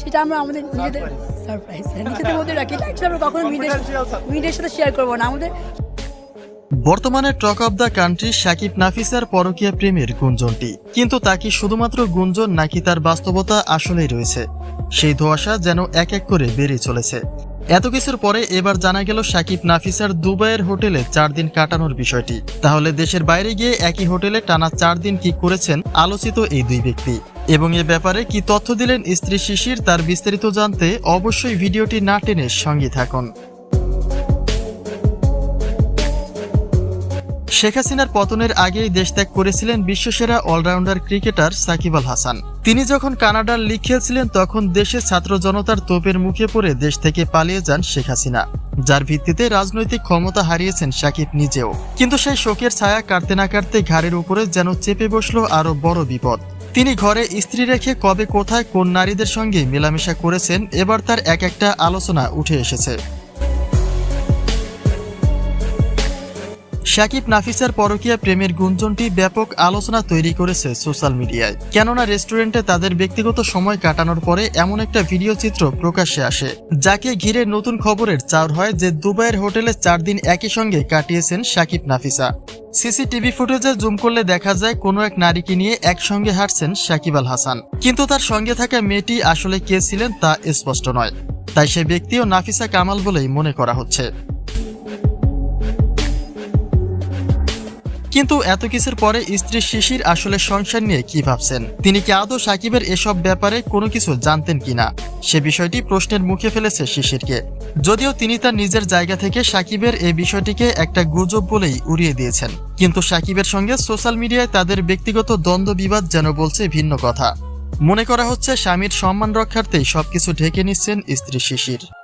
সেটা আমরা আমাদের নিজেদের সারপ্রাইজ নিজেদের মধ্যে রাখি। না সেটা আমরা কখনো মিডিয়ার সাথে শেয়ার করব না। আমাদের বর্তমানে talk of the country Shakib নাফিসার পরকীয়া প্রেমের গুঞ্জনটি। কিন্তু তা কি শুধুমাত্র গুঞ্জন নাকি তার বাস্তবতা আসলেই রয়েছে? সেই ধোঁয়াশা যেন এক এক করে বেড়ে চলেছে। এত কিছুর পরে এবার জানা গেল শাকিব নাফিসার দুবাইয়ের হোটেলে চার দিন কাটানোর বিষয়টি। তাহলে দেশের বাইরে গিয়ে একই হোটেলে টানা চার দিন কি করেছেন আলোচিত এই দুই ব্যক্তি। এবং এ ব্যাপারে কি তথ্য দিলেন স্ত্রী শিশির তার বিস্তারিত জানতে অবশ্যই ভিডিওটি না টেনে সঙ্গে থাকুন। শেখ হাসিনার পতনের আগেই দেশ ত্যাগ করেছিলেন বিশ্বসেরা অলরাউন্ডার ক্রিকেটার সাকিব আল হাসান। তিনি যখন কানাডার লিগ খেলছিলেন, তখন দেশের ছাত্র জনতার তোপের মুখে পড়ে দেশ থেকে পালিয়ে যান শেখ হাসিনা, যার ভিত্তিতে রাজনৈতিক ক্ষমতা হারিয়েছেন সাকিব নিজেও। কিন্তু সেই শোকের ছায়া কাটতে না কাটতে ঘাড়ের উপরে যেন চেপে বসল আরও বড় বিপদ। তিনি ঘরে স্ত্রী রেখে কবে কোথায় কোন নারীদের সঙ্গে মেলামেশা করেছেন, এবার তার এক একটা আলোচনা উঠে এসেছে। শাকিব নাফিসার পরকীয়া প্রেমের গুঞ্জনটি ব্যাপক আলোচনা তৈরি করেছে সোশ্যাল মিডিয়ায়। কেননা রেস্টুরেন্টে তাদের ব্যক্তিগত সময় কাটানোর পরে এমন একটা ভিডিও চিত্র প্রকাশ্যে আসে, যাকে ঘিরে নতুন খবরের চার হয় যে দুবাইয়ের হোটেলে চার দিন একই সঙ্গে কাটিয়েছেন শাকিব নাফিসা। সিসিটিভি ফুটেজে জুম করলে দেখা যায় কোনো এক নারীকে নিয়ে একসঙ্গে হাঁটছেন সাকিব আল হাসান। কিন্তু তার সঙ্গে থাকা মেয়েটি আসলে কে ছিলেন তা স্পষ্ট নয়। তাই সে ব্যক্তিও নাফিসা কামাল বলেই মনে করা হচ্ছে। কিন্তু এত কিছুর পরে স্ত্রী শিশির আসলে সংসার নিয়ে কি ভাবছেন? তিনি কি আদৌ সাকিবের এসব ব্যাপারে কোনো কিছু জানতেন কিনা? সে বিষয়টি প্রশ্নের মুখে ফেলেছে শিশিরকে। যদিও তিনি তার নিজের জায়গা থেকে সাকিবের এই বিষয়টিকে একটা গুজব বলেই উড়িয়ে দিয়েছেন। কিন্তু সাকিবের সঙ্গে সোশ্যাল মিডিয়ায় তাদের ব্যক্তিগত দ্বন্দ্ব বিবাদ যেন বলছে ভিন্ন কথা। মনে করা হচ্ছে স্বামীর সম্মান রক্ষার্থেই সবকিছু ঢেকে নিচ্ছেন স্ত্রী শিশির।